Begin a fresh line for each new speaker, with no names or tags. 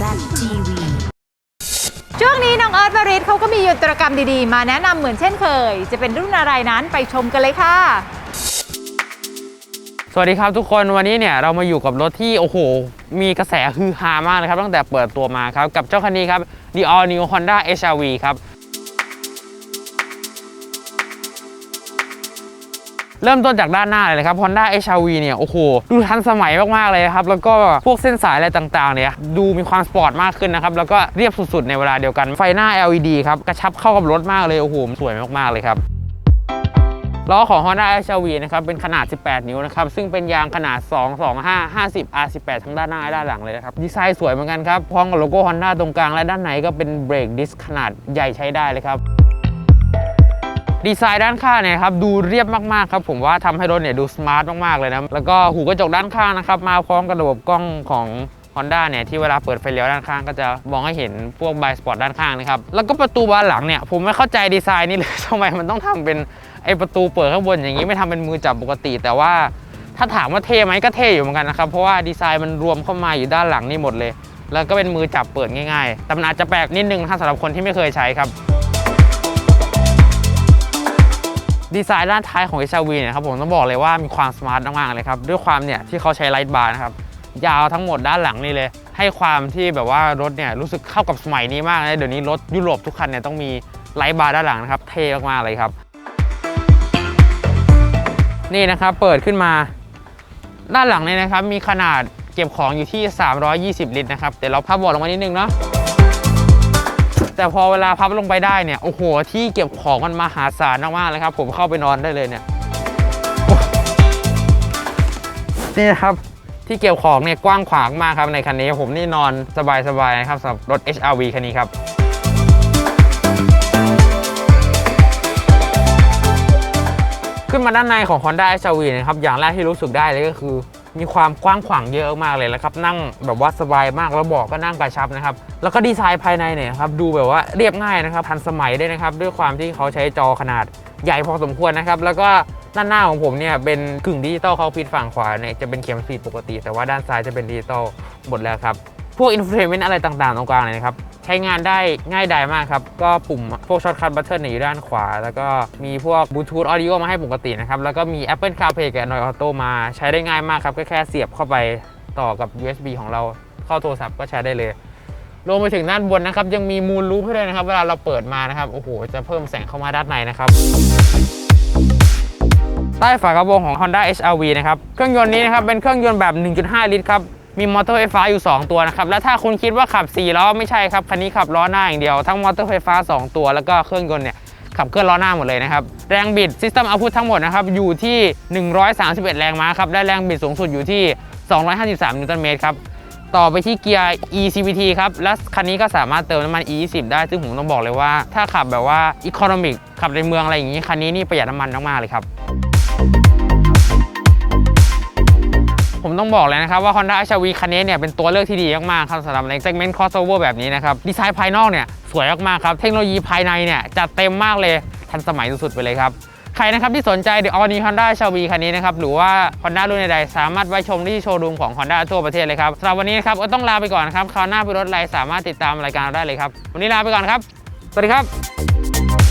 ZTV
ช่วงนี้น้องเอิร์ธวริศเขาก็มียนตรกรรมดีๆ มาแนะนำเหมือนเช่นเคย จะเป็นรุ่นอะไรนั้นไปชมกันเลยค่ะ
สวัสดีครับทุกคนวันนี้เนี่ยเรามาอยู่กับรถที่ โอ้โห มีกระแสฮือฮามากเลยครับ ตั้งแต่เปิดตัวมาครับ กับเจ้าคันนี้ครับ The All New Honda HR-V ครับ เริ่มต้นจากด้านหน้าเลยครับ Honda HR-V เนี่ยโอ้โหดูทันสมัยมากๆเลยครับแล้วก็พวกเส้นสายอะไรต่างๆเนี่ยดูมีความสปอร์ตมากขึ้นนะครับแล้วก็เรียบสุดๆในเวลาเดียวกันไฟหน้า LED ครับกระชับเข้ากับรถมากเลยโอ้โหสวยมากๆเลยครับล้อของ Honda HR-V นะครับเป็นขนาด 18 นิ้วนะครับซึ่งเป็นยางขนาด 225 50 R18 ทั้งด้านหน้าและด้านหลังเลยนะครับดีไซน์สวยเหมือนกันครับพร้อมกับโลโก้ Honda ตรงกลางและด้านในก็เป็นเบรกดิสขนาดใหญ่ใช้ได้เลยครับ ดีไซน์ด้านข้างเนี่ยครับดูเรียบมากๆครับผมว่าทำให้รถเนี่ยดูสมาร์ทมากๆเลยนะแล้วก็หูกระจกด้านข้างนะครับมาพร้อมกับระบบกล้องของ Honda เนี่ยที่เวลาเปิดไฟเลี้ยวด้านข้างก็จะมองให้เห็นพวกบายสปอร์ตด้านข้างนะครับแล้วก็ประตูบานหลังเนี่ยผมไม่เข้าใจดีไซน์นี่เลยทำไมมันต้องทำเป็นไอประตูเปิดข้างบนอย่างนี้ไม่ทำเป็นมือจับปกติ แต่ว่าถ้าถามว่าเท่ไหมก็เท่อยู่เหมือนกันนะครับเพราะว่าดีไซน์มันรวมเข้ามาอยู่ด้านหลังนี่หมดเลย แล้วก็เป็นมือจับเปิดง่ายๆแต่มันอาจจะแปลกนิดนึงถ้าสำหรับคนที่ไม่เคยใช้ครับ ดีไซน์ด้านท้ายของ HRV เนี่ยครับผมต้องบอกเลยว่ามีความสมาร์ทมากๆเลยครับด้วยความเนี่ยที่เขาใช้ไลท์บาร์นะครับยาวทั้งหมดด้านหลังนี่เลย ให้ความที่แบบว่ารถเนี่ยรู้สึกเข้ากับสมัยนี้มากนะเดี๋ยวนี้รถยุโรปทุกคันเนี่ยต้องมีไลท์บาร์ด้านหลังนะครับเท่มากๆเลยครับ นี่นะครับเปิดขึ้นมา ด้านหลังเนี่ยนะครับมีขนาดเก็บของอยู่ที่ 320 ลิตรนะครับเดี๋ยวเราพับเบาะลงมานิดนึงเนาะ แต่พอเวลาพับลงไปได้เนี่ย โอ้โห ที่เก็บของมันมหาศาลมากๆเลยครับ ผมเข้าไปนอนได้เลยเนี่ย นี่ครับที่เก็บของเนี่ยกว้างขวางมากครับในคันนี้ ผมนี่นอนสบายๆนะครับสำหรับรถ HRV คันนี้ครับขึ้นมาด้านในของ Honda HRV นะครับ อย่างแรกที่รู้สึกได้เลยก็คือ มีความกว้างขวางเยอะมากเลยแล้วครับนั่งแบบว่าสบายมากแล้วเบาะก็นั่งกระชับนะครับแล้วก็ดีไซน์ภายในเนี่ยครับดูแบบว่าเรียบง่ายนะครับทันสมัยด้วยนะครับด้วยความที่เขาใช้จอขนาดใหญ่พอสมควรนะครับแล้วก็ด้านหน้าของผมเนี่ยเป็นกึ่งดิจิตอลเขาพิดฝั่งขวาเนี่ยจะเป็นเข็มสีปกติ แต่ว่าด้านซ้ายจะเป็นดิจิตอลหมดแล้วครับ พวกอินโฟเทนเมนต์อะไรต่างๆ ตรงกลางเนี่ยนะครับ ใช้งานได้ง่ายดายมากครับ ก็ปุ่มพวกช็อตคัทบัตเทิลอยู่ด้านขวา แล้วก็มีพวกบลูทูธออดิโอมาให้ปกตินะครับ แล้วก็มี Apple CarPlay กับ Android Auto มาใช้ได้ง่ายมากครับ ก็แค่เสียบเข้าไปต่อกับ USB ของเราเข้าโทรศัพท์ก็ใช้ได้เลยรวมไปถึงด้านบนนะครับ ยังมีมูลรูปให้ด้วยนะครับ เวลาเราเปิดมานะครับ โอ้โห จะเพิ่มแสงเข้ามาด้านในนะครับ ใต้ฝากระโปรงของ Honda HR-V นะครับ เครื่องยนต์นี้นะครับ เป็นเครื่องยนต์แบบ 1.5 ลิตรครับ มีมอเตอร์ไฟฟ้าอยู่ 2 ตัวนะครับ และถ้าคุณคิดว่าขับ4ล้อไม่ใช่ครับ คันนี้ขับล้อหน้าอย่างเดียว ทั้งมอเตอร์ไฟฟ้า 2 ตัว แล้วก็เครื่องยนต์เนี่ยขับเคลื่อนล้อหน้าหมดเลยนะครับ แรงบิด System Output ทั้งหมดนะครับอยู่ที่ 131 แรงม้าครับ และแรงบิดสูงสุดอยู่ที่ 253 นิวตันเมตรครับ ต่อไปที่เกียร์ eCVT ครับ และคันนี้ก็สามารถเติมน้ำมัน E20 ได้ ซึ่งผมต้องบอกเลยว่า ถ้าขับแบบว่า Economic ขับในเมืองอะไรอย่างนี้ คันนี้นี่ประหยัดน้ำมันมากๆเลยครับ ผมต้องบอกเลยนะครับว่า Honda HR-V คันนี้เนี่ยเป็นตัวเลือกที่ดีมากๆครับสำหรับใน segment crossover แบบนี้นะครับ ดีไซน์ภายนอกเนี่ยสวยมากๆครับ เทคโนโลยีภายในเนี่ยจัดเต็มมากเลยทันสมัยสุดๆไปเลยครับใครนะครับที่สนใจ The All New Honda HR-V คันนี้นะครับหรือว่า Honda รุ่นใดๆสามารถไปชมที่โชว์รูมของ Honda ทั่วประเทศเลยครับสำหรับวันนี้ครับก็ต้องลาไปก่อนครับคราวหน้าไปรถไรสามารถติดตามรายการเราได้เลยครับ วันนี้ลาไปก่อนครับ สวัสดีครับ